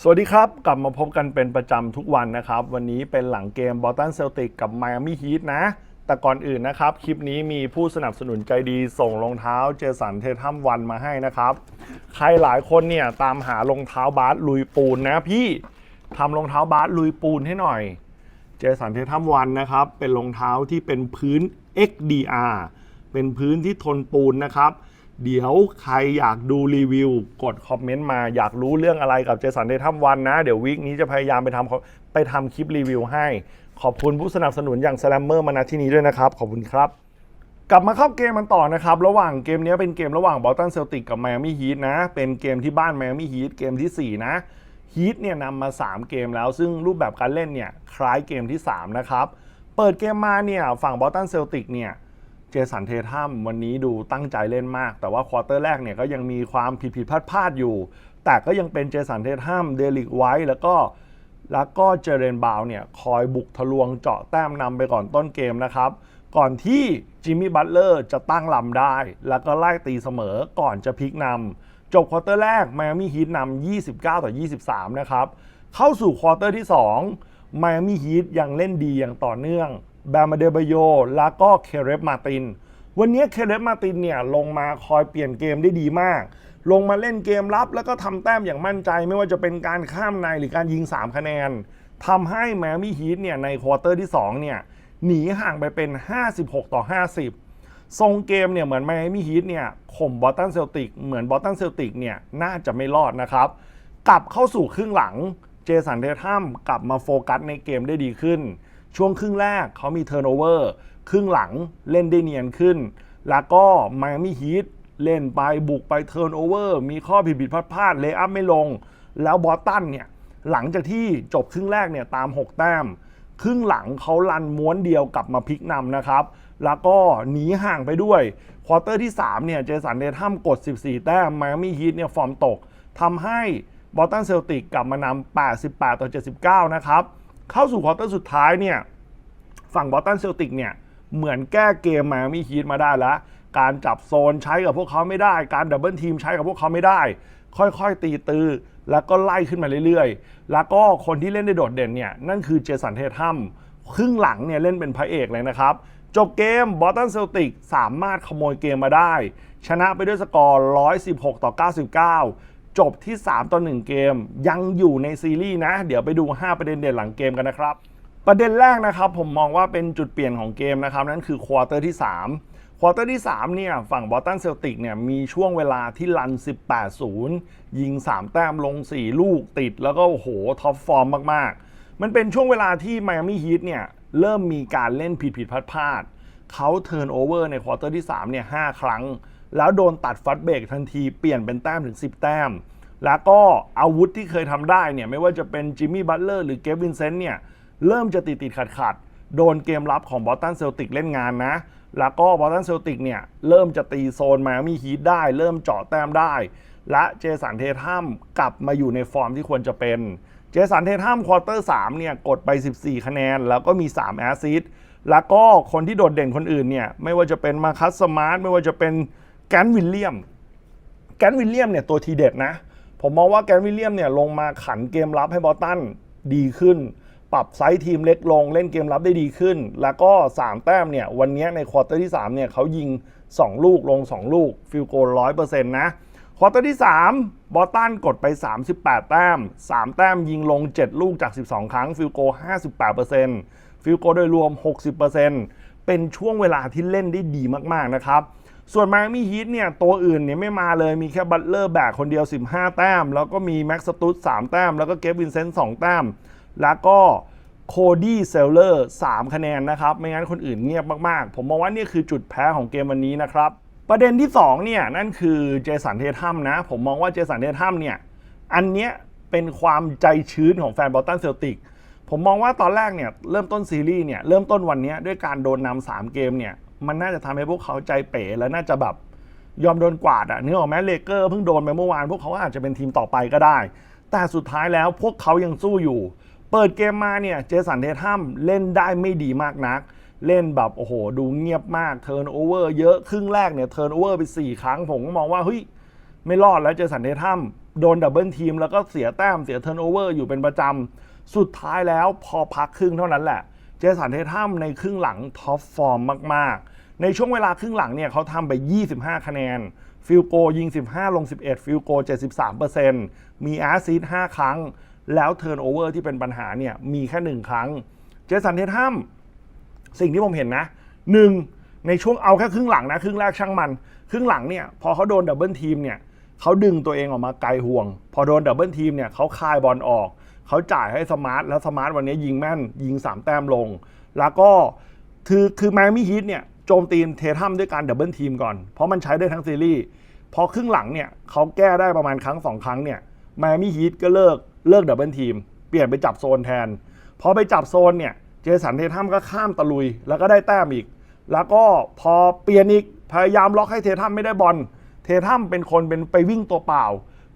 สวัสดีครับ กลับมาพบกันเป็นประจำทุกวันนะครับ วันนี้เป็นหลังเกมบอตันเซลติกกับไมอามี่ฮีทนะ แต่ก่อนอื่นนะครับ คลิปนี้มีผู้สนับสนุนใจดีส่งรองเท้าเจสันเททัมวันมาให้นะครับ ใครหลายคนเนี่ยตามหารองเท้าบาสลุยปูนนะพี่ทำรองเท้าบาสลุยปูนให้หน่อย เจสันเททัมวันนะครับ เป็นรองเท้าที่เป็นพื้น XDR เป็นพื้นที่ทนปูนนะครับ เดี๋ยวใครอยากดูรีวิว กดคอมเมนต์มาอยากรู้เรื่องอะไรกับเจสันเททัมวันนะ เดี๋ยววีคนี้จะพยายามไปทำไปทำคลิปรีวิวให้ ขอบคุณผู้สนับสนุนอย่าง s ลมเมอร์มาณที่นี้ด้วยนะครับ ขอบคุณครับ กลับมาเข้าเกมมันต่อนะครับ ระหว่างเกมนี้เป็นเกมระหว่างบอ s ตันเซลติกกับไมอามี่ฮีทนะ เป็นเกมที่บ้านไมอามี่ฮีทเกมทีสี่ 4 นะฮีทเนี่ยนำมา 3 เกมแล้ว ซึ่งรูปแบบการเล่นเนี่ยคล้ายเกมที่ 3 นะครับ เปิดเกมมาเนี่ยฝั่งบอ s ตันเซลติกเนี่ย เจสันเททัมวันนี้ดูตั้งใจเล่นมาก แต่ว่าควอเตอร์แรกเนี่ยก็ยังมีความผิดผิดพลาดพลาดอยู่ แต่ก็ยังเป็นเจสันเททัมเดลิกไว้แล้วก็แล้วก็เจเรนบาวเนี่ยคอยบุกทะลวงเจาะแต้มนำไปก่อนต้นเกมนะครับ ก่อนที่จิมมี่บัตเลอร์จะตั้งลำได้ แล้วก็ไล่ตีเสมอก่อนจะพลิกนำจบควอเตอร์แรกไมอามี่ฮีทนำ29 ต่อ 23 นะครับ เข้าสู่ควอเตอร์ที่2ไมอามี่ฮีทยังเล่นดีอย่างต่อเนื่อง บมมาเดบโยแล้วก็เคเรฟมาติน วันนี้เคเรฟมาตินเนี่ยลงมาคอยเปลี่ยนเกมได้ดีมาก ลงมาเล่นเกมรับแล้วก็ทำแต้มอย่างมั่นใจ ไม่ว่าจะเป็นการข้ามในหรือการยิง 3 คะแนนทำให้แมมี่ฮีทเนี่ยในควอเตอร์ที่2เนี่ยหนีห่างไปเป็น 56 ต่อ 50 ทรงเกมเนี่ยเหมือนไมอามี่ฮีทเนี่ยข่มบอสตันเซลติกเหมือนบอสตันเซลติกเนี่ยน่าจะไม่รอดนะครับ กลับเข้าสู่ครึ่งหลัง เจสันเททัมกลับมาโฟกัสในเกมได้ดีขึ้น ช่วงครึ่งแรกเขามีเท r n ร์โนเวอร์ครึ่งหลังเล่นได้เนียนขึ้น แล้วก็มอามี่ฮีทเล่นไปบุกไปเท r n ร์โนเวอร์มีข้อผิดผิดพลาดพลาดเลย์อัพไม่ลง แล้วบอสตันเนี่ย หลังจากที่จบครึ่งแรกเนี่ยตาม 6 แต้ม ครึ่งหลังเขาลันม้วนเดียวกลับมาพลิกนำนะครับ แล้วก็หนีห่างไปด้วยควอเตอร์ที่ 3 เนี่ย เจสันเดทัมกด 14 แต้มไมอามี่ฮีทเนี่ยฟอร์มตกทำให้บอสตันเซลติกกลับมานำ88 ต่อ 79 นะครับ เข้าสู่ควอเตอร์สุดท้ายเนี่ยฝั่งบอสตันเซลติกเนี่ยเหมือนแก้เกมมอามี่ฮีทมาได้แล้ว การจับโซนใช้กับพวกเขาไม่ได้ การดับเบิลทีมใช้กับพวกเขาไม่ได้ ค่อยๆ ตีตือแล้วก็ไล่ขึ้นมาเรื่อยๆ แล้วก็คนที่เล่นได้โดดเด่นเนี่ยนั่นคือเจสันเททัมครึ่งหลังเนี่ยเล่นเป็นพระเอกเลยนะครับ จบเกมบอสตันเซลติกสามารถขโมยเกมมาได้ ชนะไปด้วยสกอร์ 116 ต่อ 99 จบที่ 3 ต่อ 1 เกม ยังอยู่ในซีรีส์นะ เดี๋ยวไปดู 5 ประเด็นเด่นหลังเกมกันนะครับ ประเด็นแรกนะครับผมมองว่าเป็นจุดเปลี่ยนของเกมนะครับ นั่นคือควอเตอร์ที่ 3 ควอเตอร์ที่ 3 เนี่ย ฝั่งบอสตันเซลติกเนี่ย มีช่วงเวลาที่รัน 18-0 ยิง 3 แต้มลง 4 ลูกติดแล้วก็โอ้โหท็อปฟอร์มมากๆ มันเป็นช่วงเวลาที่ไมอามี่ฮีทเนี่ยเริ่มมีการเล่นผิดผิดพลาดพลาดเขาเทิร์นโอเวอร์ในควอเตอร์ที่3เนี่ย5ครั้ง แล้วโดนตัดฟัดเบรกทันทีเปลี่ยนเป็นแต้มถึง 10 แต้ม แล้วก็อาวุธที่เคยทำได้เนี่ยไม่ว่าจะเป็นจิมมี่บัตเลอร์หรือเกฟวินเซนต์เนี่ยเริ่มจะติดติดขัดขัดโดนเกมรับของบอสตันเซลติกเล่นงานนะ แล้วก็บอสตันเซลติกเนี่ยเริ่มจะตีโซนมามีฮีทได้ เริ่มเจาะแต้มได้ และเจสันเททัมกลับมาอยู่ในฟอร์มที่ควรจะเป็น เจสันเททัมควอเตอร์3เนี่ยกดไป 14 คะแนน แล้วก็มี 3 แอสซิสต์แล้วก็คนที่โดดเด่นคนอื่นเนี่ยไม่ว่าจะเป็นมาคัสสมาร์ทไม่ว่าจะเป็น แกนวิลเลียม แกนวิลเลียมเนี่ยตัวทีเด็ดนะ ผมมองว่าแกนวิลเลียมเนี่ยลงมาขันเกมรับให้บอตันดีขึ้น ปรับไซส์ทีมเล็กลง เล่นเกมรับได้ดีขึ้น แล้วก็ 3 แต้มเนี่ยวันนี้ในควอเตอร์ที่3เนี่ยเขายิง 2 ลูกลง 2 ลูกฟิลโกร้อยเปอร์เซ็นต์นะควอเตอร์ที่ 3 บอตันกดไป 38 แต้ม 3 แต้มยิงลง 7 ลูกจาก 12 ครั้ง ฟิลโก 58%ฟิลโกโดยรวม 60%เป็นช่วงเวลาที่เล่นได้ดีมาก ๆ นะครับ ส่วนมอามี่ฮีทเนี่ยตัวอื่นเนี่ยไม่มาเลยมีแค่บัตเลอร์แบกคนเดียว 15 แต้ม แล้วก็มีแม็กซ์สตูด3แต้ม แล้วก็เกฟวินเซนต์2แต้ม แล้วก็โคดี้เซลเลอร์3คะแนนนะครับ ไม่งั้นคนอื่นเงียบมากๆ ผมมองว่านี่คือจุดแพ้ของเกมวันนี้นะครับ ประเด็นที่ 2 เนี่ย นั่นคือเจสันเททัมนะ ผมมองว่าเจสันเททัมเนี่ย อันเนี้ยเป็นความใจชื้นของแฟนบอสตันเซลติกผมมองว่าตอนแรกเนี่ยเริ่มต้นซีรีส์เนี่ยเริ่มต้นวันนี้ด้วยการโดนนำสามเกมเนี่ย มันน่าจะทำให้พวกเขาใจเป๋แล้วน่าจะแบบยอมโดนกวาดอะนึกออกไหมเลเกอร์เพิ่งโดนไปเมื่อวานพวกเขาอาจจะเป็นทีมต่อไปก็ได้ แต่สุดท้ายแล้วพวกเขายังสู้อยู่ เปิดเกมมาเนี่ยเจสันเททัมเล่นได้ไม่ดีมากนัก เล่นแบบโอ้โหดูเงียบมากเทิร์นโอเวอร์เยอะครึ่งแรกเนี่ยเทิร์นโอเวอร์ไปสี่ครั้งผมก็มองว่าเฮ้ยไม่รอดแล้วเจสันเททัมโดนดับเบิลทีมแล้วก็เสียแต้มเสียเทิร์นโอเวอร์อยู่เป็นประจำสุดท้ายแล้วพอพักครึ่งเท่านั้นแหละ เจสันเททัมในครึ่งหลังท็อปฟอร์มมาก ๆ ในช่วงเวลาครึ่งหลังเนี่ยเขาทำไป 25 คะแนน ฟิลโกยิง 15 ลง 11 ฟิลโก 73%มีแอสซิสต์5ครั้ง แล้วเทิร์นโอเวอร์ที่เป็นปัญหาเนี่ยมีแค่ 1 ครั้ง เจสันเททัมสิ่งที่ผมเห็นนะหนึ่งในช่วงเอาแค่ครึ่งหลังนะ ครึ่งแรกช่างมัน ครึ่งหลังเนี่ยพอเขาโดนดับเบิลทีมเนี่ยเขาดึงตัวเองออกมาไกลห่วง พอโดนดับเบิลทีมเนี่ยเขาคายบอลออก เขาจ่ายให้สมาร์ทแล้วสมาร์ทวันนี้ยิงแม่นยิง 3 แต้มลง แล้วก็คือคือแมมี่ฮีทเนี่ยโจมตีเททัมด้วยการดับเบิลทีมก่อน เพราะมันใช้ได้ทั้งซีรีส์พอครึ่งหลังเนี่ยเขาแก้ได้ประมาณครั้งสองครั้งเนี่ยแมมี่ฮีทก็เลิกเลิกดับเบิลทีม เปลี่ยนไปจับโซนแทน พอไปจับโซนเนี่ยเจสันเททัมก็ข้ามตะลุย แล้วก็ได้แต้มอีก แล้วก็พอเปลี่ยนอีกพยายามล็อกให้เททัมไม่ได้บอลเททัมเป็นคนเป็นไปวิ่งตัวเปล่า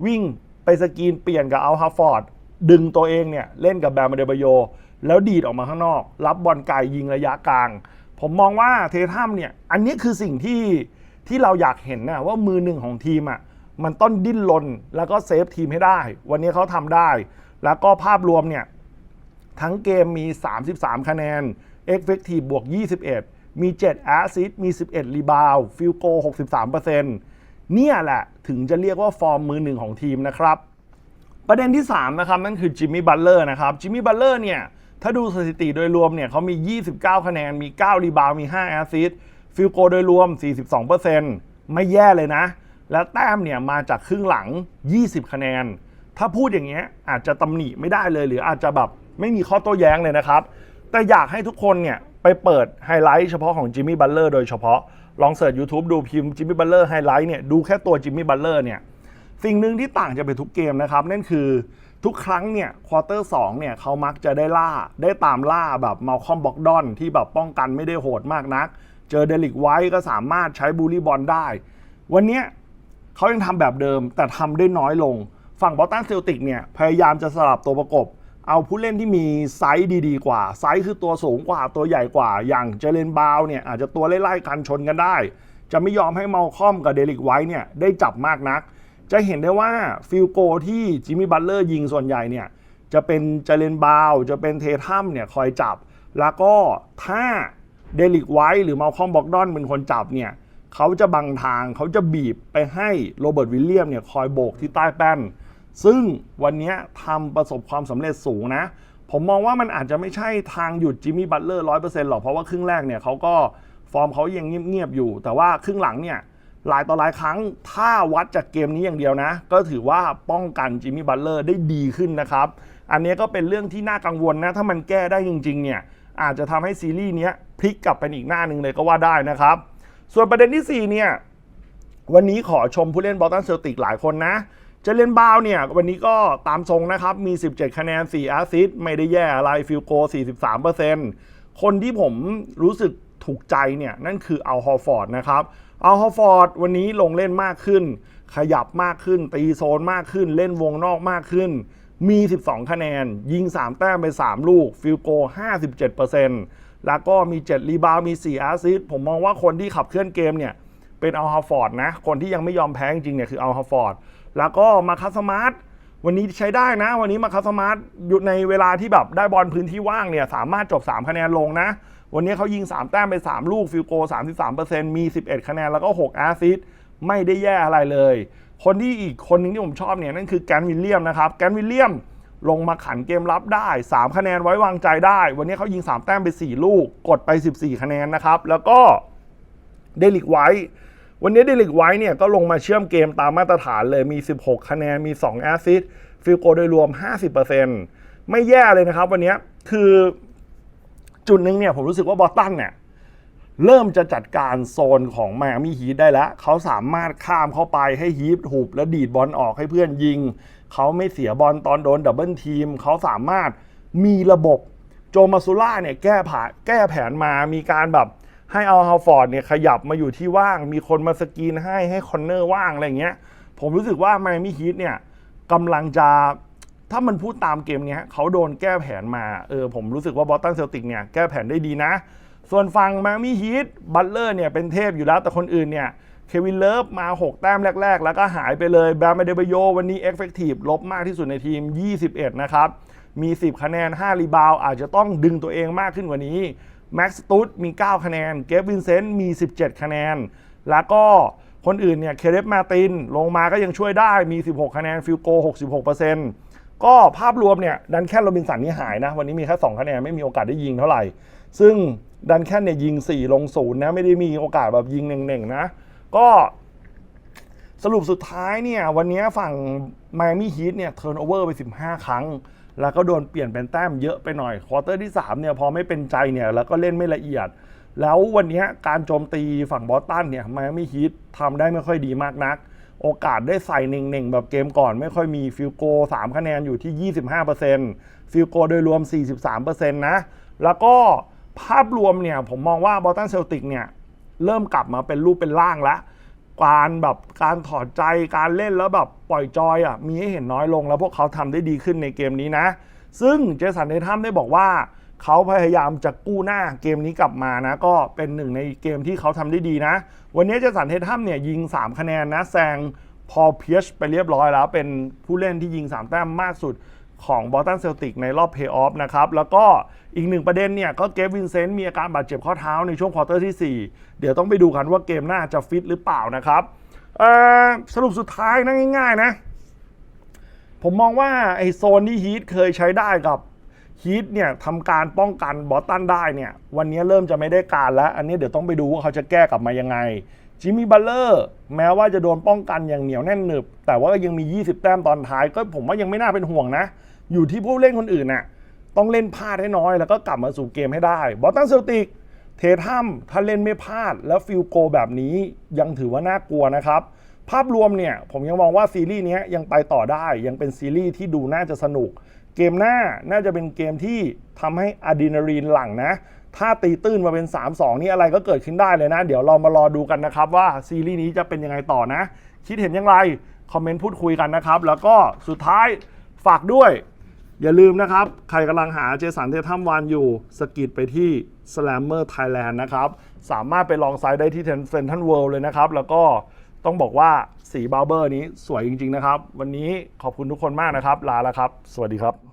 วิ่งไปสกรีนเปลี่ยนกับเอัลฮาฟอร์ด ดึงตัวเองเนี่ยเล่นกับแบมเดบโย แล้วดีดออกมาข้างนอก รับบอลไกลยิงระยะกลาง ผมมองว่าเททัมเนี่ยอันนี้คือสิ่งที่ที่เราอยากเห็นนะว่ามือหนึ่งของทีมอะมันต้องดิ้นรนแล้วก็เซฟทีมให้ได้ วันนี้เขาทำได้ แล้วก็ภาพรวมเนี่ยทั้งเกมมี 33 คะแนน Effective บวก 21 มี 7 Assist มี 11รีบาวฟิลโก 63%เนี่ยแหละถึงจะเรียกว่าฟอร์มมือหนึ่งของทีมนะครับ ประเด็นที่3นะครับนั่นคือจิมมี่บัตเลอร์นะครับจิมมี่บัตเลอร์เนี่ยถ้าดูสถิติโดยรวมเนี่ยเขามี 29 คะแนน มี 9 รีบาวมี 5 แอสซิสฟิลโกโดยรวม 42%ไม่แย่เลยนะ และแต้มเนี่ยมาจากครึ่งหลัง 20 คะแนน ถ้าพูดอย่างเงี้ยอาจจะตำหนิไม่ได้เลย หรืออาจจะแบบไม่มีข้อโต้แย้งเลยนะครับ แต่อยากให้ทุกคนเนี่ยไปเปิดไฮไลท์เฉพาะของจิมมี่บัตเลอร์โดยเฉพาะ ลองเสิร์ช YouTube ดูพิมพ์จิมมี่บัตเลอร์ไฮไลท์เนี่ยดูแค่ตัวจิมมี่บัตเลอร์เนี่ย สิ่งหนึ่งที่ต่างจากไปทุกเกมนะครับนั่นคือทุกครั้งเนี่ยควอเตอร์สองเนี่ยเขามักจะได้ล่าได้ตามล่าแบบมาคอมบ็อกดอนที่แบบป้องกันไม่ได้โหดมากนัก เจอเดลิกไว้ก็สามารถใช้บูลลี่บอลได้ วันนี้เขายังทำแบบเดิมแต่ทำได้น้อยลง ฝั่งบอสตันเซลติกเนี่ยพยายามจะสลับตัวประกบ เอาผู้เล่นที่มีไซส์ดีๆ กว่า ไซส์คือตัวสูงกว่าตัวใหญ่กว่า อย่างเจเลนบาวเนี่ยอาจจะตัวไล่ๆกันชนกันได้ จะไม่ยอมให้เมาคอมกับเดลิกไว้เนี่ยได้จับมากนัก จะเห็นได้ว่าฟิลโกที่จิมมี่บัตเลอร์ยิงส่วนใหญ่เนี่ยจะเป็นเจเลนบาวจะเป็นเททัมเนี่ยคอยจับ แล้วก็ถ้าเดลิกไว้หรือมาคอมบ็อกดอนเป็นคนจับเนี่ยเขาจะบังทางเขาจะบีบไปให้โรเบิร์ตวิลเลียมเนี่ยคอยโบกที่ใต้แป้น ซึ่งวันนี้ทำประสบความสำเร็จสูงนะ ผมมองว่ามันอาจจะไม่ใช่ทางหยุดจิมมี่บัตเลอร์ร้อยเปอร์เซ็นต์หรอกเพราะว่าครึ่งแรกเนี่ยเขาก็ฟอร์มเขายังเงียบๆอยู่ แต่ว่าครึ่งหลังเนี่ย หลายต่อหลายครั้งถ้าวัดจากเกมนี้อย่างเดียวนะ ก็ถือว่าป้องกันจิมมี่บัตเลอร์ได้ดีขึ้นนะครับ อันนี้ก็เป็นเรื่องที่น่ากังวลนะ ถ้ามันแก้ได้จริงๆเนี่ยอาจจะทำให้ซีรีส์นี้พลิกกลับเป็นอีกหน้าหนึ่งเลยก็ว่าได้นะครับ ส่วนประเด็นที่สี่เนี่ย วันนี้ขอชมผู้เล่นบอลตันเซลติกหลายคนนะเจเลนบาวเนี่ย วันนี้ก็ตามทรงนะครับ มี 17 คะแนน4แอสซิสต์ไม่ได้แย่อะไรฟิลโก 43%คนที่ผมรู้สึกถูกใจเนี่ย นั่นคืออัลฮอร์ฟอร์ดนะครับ อัลฮอร์ฟอร์ดวันนี้ลงเล่นมากขึ้น ขยับมากขึ้น ตีโซนมากขึ้น เล่นวงนอกมากขึ้น มี 12 คะแนน ยิง 3 แต้มไป 3 ลูก ฟิลโก 57%แล้วก็มี 7 รีบาวด์มี 4 แอสซิสผมมองว่าคนที่ขับเคลื่อนเกมเนี่ยเป็นอัลฮาฟอร์ดนะ คนที่ยังไม่ยอมแพ้จริงเนี่ยคืออัลฮาฟอร์ด แล้วก็มาคัสมาร์ทวันนี้ใช้ได้นะ วันนี้มาคัสมาร์ทอยู่ในเวลาที่แบบได้บอลพื้นที่ว่างเนี่ยสามารถจบ 3 คะแนนลงนะ วันนี้เขายิง 3 แต้มไป 3 ลูกฟิลโก 33%มี 11 คะแนน แล้วก็ 6 แอสซิสต์ไม่ได้แย่อะไรเลย คนที่อีกคนหนึงที่ผมชอบเนี่ย นั่นคือแกนวิลเลียมนะครับ แกนวิลเลียมลงมาขันเกมรับได้ 3 คะแนนไว้วางใจได้ วันนี้เขายิง 3 แต้มไป 4 ลูก กดไป 14 คะแนนนะครับ แล้วก็เดลิกไว้วันนี้เดลิกไว้เนี่ยก็ลงมาเชื่อมเกมตามมาตรฐานเลยมี 16 คะแนน มี 2 แอสซิสต์ฟิลโกโดยรวม 50%ไม่แย่เลยนะครับ วันนี้คือ จุดหนึ่งเนี่ยผมรู้สึกว่าบอสตันเนี่ยเริ่มจะจัดการโซนของแมามี่ฮีทได้แล้ว เขาสามารถข้ามเข้าไปให้ฮีทหุบแล้วดีดบอลออกให้เพื่อนยิง เขาไม่เสียบอลตอนโดนดับเบิลทีม เขาสามารถมีระบบโจมาซูล่าเนี่ยแก้ผ่าแก้แผนมามีการแบบให้เอาฮาวฟอร์ดเนี่ยขยับมาอยู่ที่ว่าง มีคนมาสกรีนให้ให้คอนเนอร์ว่างอะไรเงี้ย ผมรู้สึกว่าแมมี่ฮีทเนี่ยกำลังจะ ถ้ามันพูดตามเกมเนี้ยเขาโดนแก้แผนมาเออผมรู้สึกว่าบอสตันเซลติกเนี่ยแก้แผนได้ดีนะ ส่วนฝั่งแมมี่ฮีทบัตเลอร์เนี่ยเป็นเทพอยู่แล้วแต่คนอื่นเนี่ยเควินเลิฟมา 6 แต้มแรก ๆ แล้วก็หายไปเลยแบมเดเบโยวันนี้เอฟเฟกตีฟลบมากที่สุดในทีม 21 นะครับ มี 10 คะแนน 5 รีบาว อาจจะต้องดึงตัวเองมากขึ้นกว่านี้แม็กซ์ตูดมี 9 คะแนน เกฟวินเซนต์มี 17 คะแนน แล้วก็คนอื่นเนี่ยเคเรฟมาติน ลงมาก็ยังช่วยได้มี 16 คะแนน ฟิลโก 66% ก็ภาพรวมเนี่ยดันแค่โรบินสันนี่หายนะ วันนี้มีแค่2คะแนนไม่มีโอกาสได้ยิงเท่าไหร่ ซึ่งดันแค่เนี่ยยิง 4 ลงศูนย์นะ ไม่ได้มีโอกาสแบบยิงเน่งๆนะ ก็สรุปสุดท้ายเนี่ย วันนี้ฝั่งไมอามี่ฮีทเนี่ยเทิร์นโอเวอร์ไป 15 ครั้ง แล้วก็โดนเปลี่ยนเป็นแต้มเยอะไปหน่อยควอเตอร์ที่ 3 เนี่ย พอไม่เป็นใจเนี่ย แล้วก็เล่นไม่ละเอียด แล้ววันนี้การโจมตีฝั่งบอสตันเนี่ยไมอามี่ฮีททำได้ไม่ค่อยดีมากนัก โอกาสได้ใส่เน่งๆแบบเกมก่อนไม่ค่อยมีฟิลโก 3 คะแนนอยู่ที่ 25%ฟิลโกโดยรวม 43%นะ แล้วก็ภาพรวมเนี่ยผมมองว่าบอสตันเซลติกเนี่ย เริ่มกลับมาเป็นรูปเป็นร่างแล้ว การแบบการถอดใจการเล่นแล้วแบบปล่อยจอยอะมีให้เห็นน้อยลงแล้วพวกเขาทำได้ดีขึ้นในเกมนี้นะ ซึ่งเจสันเดทัมได้บอกว่า เขาพยายามจะกู้หน้าเกมนี้กลับมานะ ก็เป็นหนึ่งในเกมที่เขาทำได้ดีนะ วันนี้เจสันเททัมเนี่ยยิง 3 คะแนนนะแซงพอเพียชไปเรียบร้อยแล้ว เป็นผู้เล่นที่ยิง 3 แต้มมากสุดของบอสตันเซลติกในรอบเพย์ออฟนะครับ แล้วก็อีกหนึ่งประเด็นเนี่ย ก็เกฟวินเซนต์มีอาการบาดเจ็บข้อเท้าในช่วงควอเตอร์ที่ 4 เดี๋ยวต้องไปดูกันว่าเกมหน้าจะฟิตหรือเปล่านะครับสรุปสุดท้ายนะง่าย ๆ นะ ผมมองว่าไอโซนที่ฮีทเคยใช้ได้กับ ฮีทเนี่ยทำการป้องกันบอสตันได้เนี่ยวันนี้เริ่มจะไม่ได้การแล้ว อันนี้เดี๋ยวต้องไปดูว่าเขาจะแก้กลับมายังไงจิมมี่บัลเลอร์แม้ว่าจะโดนป้องกันอย่างเหนียวแน่นหนึบ แต่ว่ายังมี 20 แต้มตอนท้ายก็ผมว่ายังไม่น่าเป็นห่วงนะ อยู่ที่ผู้เล่นคนอื่นน่ะต้องเล่นพลาดให้น้อยแล้วก็กลับมาสู่เกมให้ได้บอสตันเซลติกเททัมถ้าเล่นไม่พลาดแล้วฟิลโกแบบนี้ยังถือว่าน่ากลัวนะครับภาพรวมเนี่ยผมยังมองว่าซีรีส์นี้ยังไปต่อได้ยังเป็นซีรีส์ที่ดูน่าจะสนุก เกมหน้าน่าจะเป็นเกมที่ทำให้อะดรีนาลีนหลั่งนะ ถ้าตีตื้นมาเป็น 3-2 นี่อะไรก็เกิดขึ้นได้เลยนะ เดี๋ยวเรามารอดูกันนะครับว่าซีรีส์นี้จะเป็นยังไงต่อนะ คิดเห็นอย่างไร คอมเมนต์พูดคุยกันนะครับ แล้วก็สุดท้ายฝากด้วย อย่าลืมนะครับ ใครกำลังหาเจสันเททัมวานอยู่สกิดไปที่ Slammer Thailand นะครับ สามารถไปลองไซด์ได้ที่เซนทันเวิลด์เลยนะครับ แล้วก็ ต้องบอกว่าสีบาร์เบอร์นี้สวยจริง ๆ นะครับ วันนี้ขอบคุณทุกคนมากนะครับ ลาแล้วครับ สวัสดีครับ